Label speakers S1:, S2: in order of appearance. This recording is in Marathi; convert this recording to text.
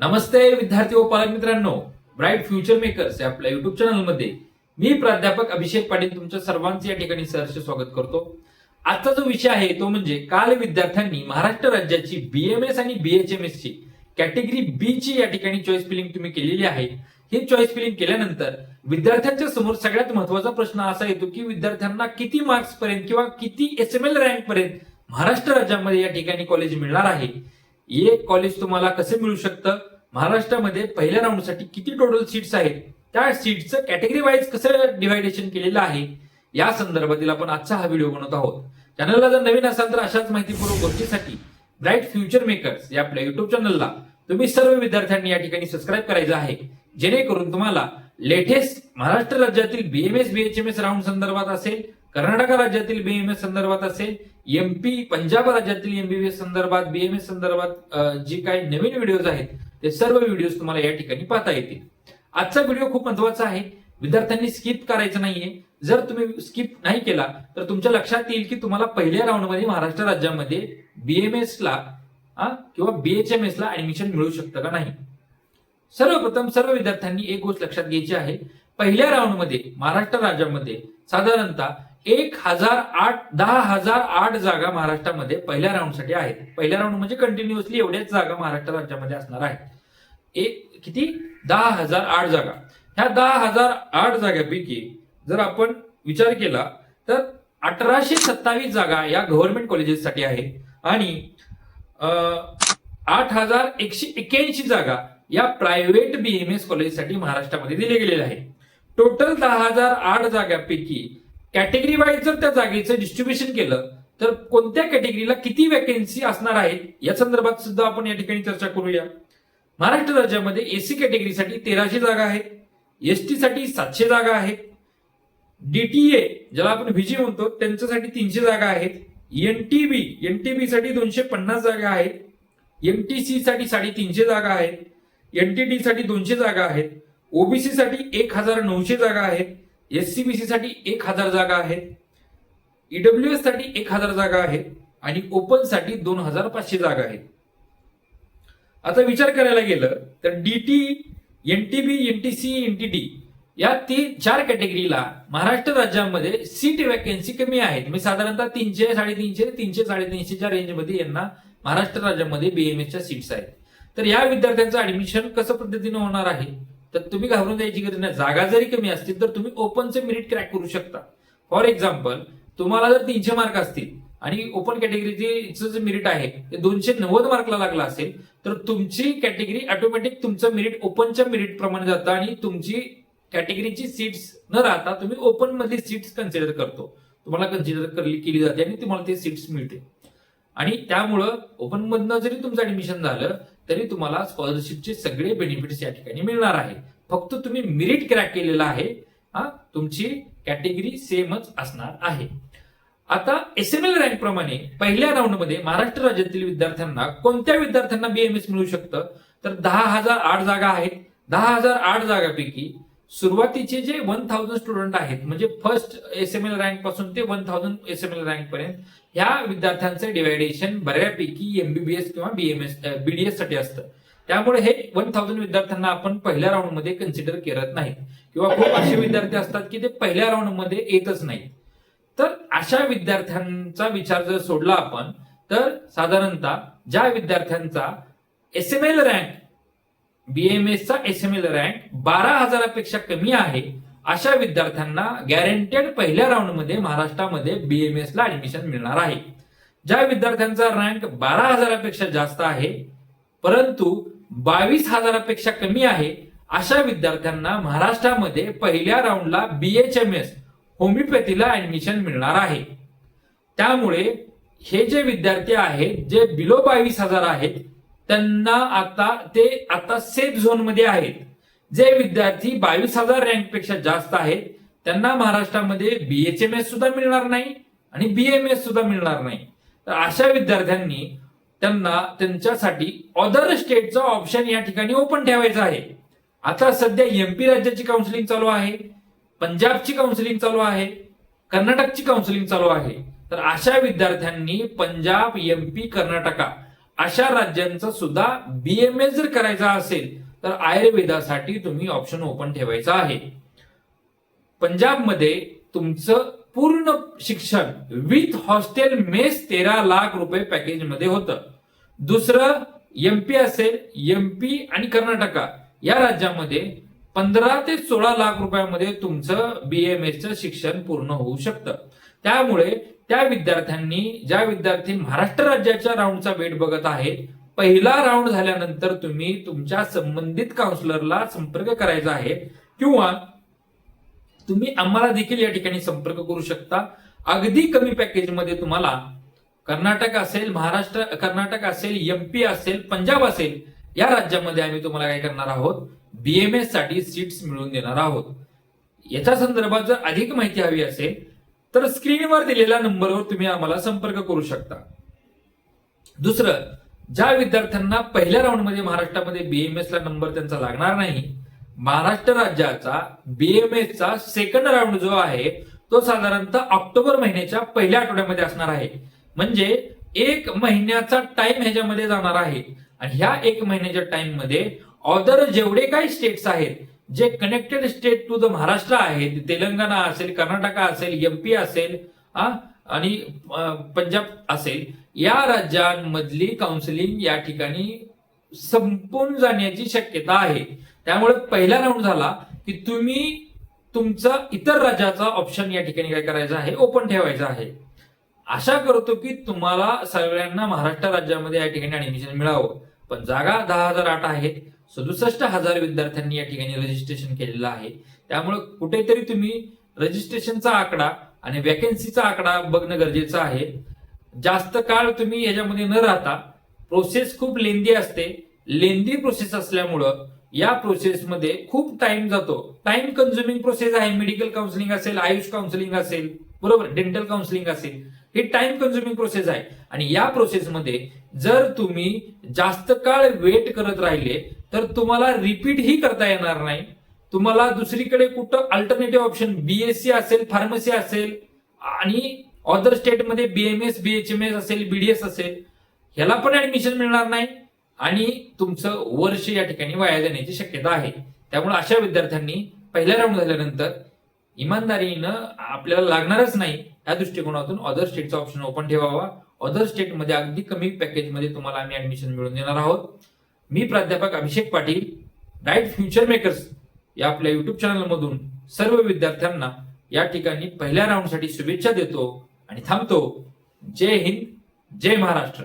S1: नमस्ते विद्यार्थी व पालक मित्रांनो. ब्राईट फ्युचर मेकर्स या आपल्या युट्यूब चॅनलमध्ये मी प्राध्यापक अभिषेक पाटील तुमच्या सर्वांचे या ठिकाणी सहर्ष स्वागत करतो. आजचा जो विषय आहे तो म्हणजे काल विद्यार्थ्यांनी महाराष्ट्र राज्याची बीएमएस आणि बीएचएमएस ची कॅटेगरी बी ची या ठिकाणी चॉईस फिलिंग तुम्ही केलेली आहे. ही चॉईस फिलिंग केल्यानंतर विद्यार्थ्यांच्या समोर सगळ्यात महत्त्वाचा प्रश्न असा येतो की विद्यार्थ्यांना किती मार्क्स पर्यंत किंवा किती एस एम एल रँक पर्यंत महाराष्ट्र राज्यामध्ये या ठिकाणी कॉलेज मिळणार आहे? एक कॉलेज तुम्हाला कसे मिळू शकतं? महाराष्ट्रामध्ये पहिल्या राऊंडसाठी किती टोटल सीट्स आहेत? त्या सीटचं कॅटेगरी वाईज कसं डिव्हायडेशन केलेलं आहे? या संदर्भातील आपण आजचा हा व्हिडिओ बनवत आहोत. चॅनलला जर नवीन असाल तर अशाच माहितीपूर्वक गोष्टीसाठी ब्राईट फ्युचर मेकर्स या आपल्या युट्यूब चॅनलला तुम्ही सर्व विद्यार्थ्यांनी या ठिकाणी सबस्क्राईब करायचं आहे. जेणेकरून तुम्हाला लेटेस्ट महाराष्ट्र राज्यातील बीएमएस बीएचएमएस राऊंड संदर्भात असेल कर्नाटक राज्यातील बीएमएस संदर्भात असेल एमपी पंजाब राज्यातील एमबीबीएस संदर्भात बीएमएस संदर्भात जी काही नवीन व्हिडिओज आहेत ते सर्व व्हिडिओज तुम्हाला या ठिकाणी पाहता येतील. आजचा व्हिडिओ खूप महत्त्वाचा आहे. विद्यार्थ्यांनी स्किप करायचं नाहीये. जर तुम्ही स्किप नाही केला तर तुमच्या लक्षात येईल की तुम्हाला पहिल्या राऊंडमध्ये महाराष्ट्र राज्यामध्ये बीएमएस ला आ, किंवा बीएचएमएस ला ऍडमिशन मिळू शकतं का नाही? सर्वप्रथम सर्व विद्यार्थ्यांनी एक गोष्ट लक्षात घ्यायची आहे. पहिल्या राऊंडमध्ये महाराष्ट्र राज्यामध्ये साधारणतः एक हजार आठ दहा हजार आठ जागा महाराष्ट्रामध्ये पहिल्या राऊंडसाठी आहेत. पहिल्या राऊंड म्हणजे कंटिन्युअसली एवढ्याच जागा महाराष्ट्र राज्यामध्ये असणार आहेत. एक किती? दहा हजार आठ जागा. ह्या दहा हजार आठ जागापैकी जर आपण विचार केला तर अठराशे सत्तावीस जागा या गव्हर्नमेंट कॉलेजेससाठी आहे आणि आठ हजार एकशे एक्क्याऐंशी जागा या प्रायव्हेट बीएमएस कॉलेजसाठी महाराष्ट्रामध्ये दिले गेलेले आहे टोटल दहा हजार आठ जागापैकी कॅटेगरी वाईज जर त्या जागेचं डिस्ट्रीब्युशन केलं तर कोणत्या कॅटेगरीला किती वॅकेन्सी असणार आहेत या संदर्भात सुद्धा आपण या ठिकाणी चर्चा करूया. महाराष्ट्र राज्यामध्ये एसी कॅटेगरीसाठी तेराशे जागा आहेत एसटी साठी सातशे जागा आहेत डीटीए ज्याला आपण व्हीजी म्हणतो त्यांच्यासाठी तीनशे जागा आहेत एनटीबी एनटीबी साठी दोनशे पन्नास जागा आहेत एमटीसी साठी साडेतीनशे जागा आहेत एनटीडी साठी दोनशे जागा आहेत ओबीसी साठी एक हजार नऊशे जागा आहेत एस सी बी सी साठी एक हजार जागा आहेत. ईडब्ल्यू एससाठी एक हजार जागा आहेत आणि ओपनसाठी दोन हजार पाचशे जागा आहेत. आता विचार करायला गेलं तर डीटी एनटीबी एनटीसी एनटीटी या तीन चार कॅटेगरीला महाराष्ट्र राज्यामध्ये सीट वॅकन्सी कमी आहेत. म्हणजे साधारणतः तीनशे साडेतीनशे तीनशे साडेतीनशेच्या रेंजमध्ये यांना महाराष्ट्र राज्यामध्ये बीएमएसच्या सीट्स आहेत. तर या विद्यार्थ्यांचं ऍडमिशन कसं पद्धतीने होणार आहे? तर तुम्ही घाबरून जायची गरज नाही. जागा जरी कमी असतील तर तुम्ही ओपनचे मेरिट क्रॅक करू शकता. फॉर एक्झाम्पल तुम्हाला जर तीनशे मार्क असतील आणि ओपन कॅटेगरीचं जे मेरिट आहे ते दोनशे नव्वद मार्कला लागला असेल तर तुमची कॅटेगरी ऑटोमॅटिक तुमचं मेरिट ओपनच्या मेरिट प्रमाणे जातं आणि तुमची कॅटेगरीची सीट्स न राहता तुम्ही ओपन मधली सीट्स कन्सिडर करतो. तुम्हाला कन्सिडर केली जाते आणि तुम्हाला ते सीट्स मिळते आणि त्यामुळं ओपन मधनं जरी तुमचं ऍडमिशन झालं तरी तुम्हाला स्कॉलरशिपचे सगळे बेनिफिट्स या ठिकाणी मिळणार आहे. फक्त तुम्ही मेरिट क्रॅक केलेला आहे. हा तुमची कॅटेगरी सेमच असणार आहे. आता एस एम एल रँक प्रमाणे पहिल्या राऊंडमध्ये महाराष्ट्र राज्यातील विद्यार्थ्यांना कोणत्या विद्यार्थ्यांना बीएमएस मिळू शकतं? तर दहा हजार आठ जागा आहेत. दहा हजार आठ जागापैकी सुरुवातीचे जे वन थाउजंड स्टुडंट आहेत म्हणजे फर्स्ट एस एम एल रँकपासून ते one thousand S M L rank पर्यंत ह्या विद्यार्थ्यांचं डिवायडेशन बऱ्यापैकी एमबीबीएस किंवा बीएमएस बीडीएससाठी असतं. त्यामुळे हे वन थाउजंड विद्यार्थ्यांना आपण पहिल्या राऊंडमध्ये कन्सिडर करत नाही. किंवा खूप असे विद्यार्थी असतात की ते पहिल्या राऊंडमध्ये येतच नाही. तर अशा विद्यार्थ्यांचा विचार जर सोडला आपण तर साधारणतः ज्या विद्यार्थ्यांचा एस एम एल रँक बीएमएसचा एस एम रँक बारा हजारापेक्षा कमी आहे. अशा विद्यार्थ्यांना गॅरंटेड पहिल्या राऊंडमध्ये महाराष्ट्रामध्ये बीएमएसला ऍडमिशन मिळणार आहे. ज्या विद्यार्थ्यांचा रँक बारा हजारापेक्षा जास्त आहे परंतु बावीस हजारापेक्षा कमी आहे अशा विद्यार्थ्यांना महाराष्ट्रामध्ये पहिल्या राऊंडला बीएचएमएस होमिओपॅथीला ऍडमिशन मिळणार आहे. त्यामुळे हे जे विद्यार्थी आहेत जे बिलो बावीस हजार आहेत त्यांना आता ते आता सेफ झोनमध्ये आहेत. जे विद्यार्थी बावीस हजार रँकपेक्षा जास्त आहेत त्यांना महाराष्ट्रामध्ये बीएचएमएस सुद्धा मिळणार नाही आणि बीएमएस सुद्धा मिळणार नाही. तर अशा विद्यार्थ्यांनी त्यांना त्यांच्यासाठी अदर स्टेटचा ऑप्शन या ठिकाणी ओपन ठेवायचा आहे. आता सध्या एमपी राज्याची काउन्सिलिंग चालू आहे पंजाबची काउन्सिलिंग चालू आहे कर्नाटकची काउन्सिलिंग चालू आहे. तर अशा विद्यार्थ्यांनी पंजाब एमपी कर्नाटका अशा राज्यांचा सुद्धा बीएमएस जर करायचा असेल तर आयुर्वेदासाठी तुम्ही ऑप्शन ओपन ठेवायचा आहे. पंजाबमध्ये तुमचं पूर्ण शिक्षण विथ हॉस्टेल मेस तेरा लाख रुपये पॅकेजमध्ये होतं. दुसरं एमपी असेल एमपी आणि कर्नाटका या राज्यामध्ये पंधरा ते सोळा लाख रुपयामध्ये तुमचं बीएमएसचं शिक्षण पूर्ण होऊ शकतं. त्यामुळे त्या विद्यार्थ्यांनी ज्या विद्यार्थी महाराष्ट्र राज्याच्या राऊंडचा वेट बघत आहेत पहिला राऊंड झाल्यानंतर तुम्ही तुमच्या संबंधित काउन्सिलरला संपर्क करायचा आहे किंवा तुम्ही आम्हाला देखील या ठिकाणी संपर्क करू शकता. अगदी कमी पॅकेजमध्ये तुम्हाला कर्नाटक असेल महाराष्ट्र कर्नाटक असेल एमपी असेल पंजाब असेल या राज्यामध्ये आम्ही तुम्हाला काय करणार आहोत? बीएमएससाठी सीट्स मिळवून देणार आहोत. याच्या संदर्भात जर अधिक माहिती हवी असेल तर स्क्रीनवर दिलेल्या नंबरवर तुम्ही आम्हाला संपर्क करू शकता. दुसरं ज्या विद्यार्थ्यांना पहिल्या राऊंडमध्ये महाराष्ट्रामध्ये बीएमएस ला नंबर त्यांचा लागणार नाही महाराष्ट्र राज्याचा बीएमएस चा सेकंड राऊंड जो आहे तो साधारणतः ऑक्टोबर महिन्याच्या पहिल्या आठवड्यामध्ये असणार आहे. म्हणजे एक महिन्याचा टाइम ह्याच्यामध्ये जाणार आहे. आणि ह्या एक महिन्याच्या टाइममध्ये ऑदर जेवढे काही स्टेट्स आहेत जे connected state to the Maharashtra आहे तेलंगणा असेल कर्नाटका असेल एमपी असेल आणि पंजाब असेल या राज्यांमधली काउन्सिलिंग या ठिकाणी संपून जाण्याची शक्यता आहे. त्यामुळे पहिला राऊंड झाला की तुम्ही तुमचा इतर राज्याचा ऑप्शन या ठिकाणी काय करायचा आहे? ओपन ठेवायचा आहे. आशा करतो की तुम्हाला सगळ्यांना महाराष्ट्र राज्यामध्ये या ठिकाणी ऍडमिशन मिळावं. पण जागा दहा हजार आठ आहेत. सदुसष्ट हजार विद्यार्थ्यांनी या ठिकाणी रजिस्ट्रेशन केलेलं आहे. त्यामुळे कुठेतरी तुम्ही रजिस्ट्रेशनचा आकडा आणि वॅकन्सीचा आकडा बघणं गरजेचं आहे. जास्त काळ तुम्ही याच्यामध्ये न राहता प्रोसेस खूप लेंदी असते. लेंदी प्रोसेस असल्यामुळं या प्रोसेसमध्ये खूप टाइम जातो. टाइम कन्झ्युमिंग प्रोसेस आहे. मेडिकल काउन्सिलिंग असेल आयुष काउन्सिलिंग असेल बरोबर? डेंटल काउन्सिलिंग असेल. ही टाइम कन्झ्युमिंग प्रोसेस आहे. आणि या प्रोसेसमध्ये जर तुम्ही जास्त काळ वेट करत राहिले तर तुम्हाला रिपीट ही करता येणार नाही. तुम्हाला दुसरीकडे कुठं अल्टरनेटिव्ह ऑप्शन बीएससी असेल फार्मसी असेल आणि अदर स्टेटमध्ये बीएमएस बीएचएमएस असेल बीडीएस असेल ह्याला पण ऍडमिशन मिळणार नाही. आणि तुमचं वर्ष या ठिकाणी वाया जाण्याची शक्यता आहे. त्यामुळे अशा विद्यार्थ्यांनी पहिल्या राऊंड झाल्यानंतर इमानदारीनं आपल्याला लागणारच नाही. या दृष्टिकोनातून अदर स्टेटचा ऑप्शन ओपन ठेवावा. अदर स्टेटमध्ये अगदी कमी पॅकेजमध्ये तुम्हाला आम्ही ऍडमिशन मिळवून देणार आहोत. मी प्राध्यापक Abhishek Patil diet future makers या आपल्या युट्यूब चॅनलमधून सर्व विद्यार्थ्यांना या ठिकाणी पहिल्या राऊंडसाठी शुभेच्छा देतो आणि थांबतो. जय हिंद जय महाराष्ट्र.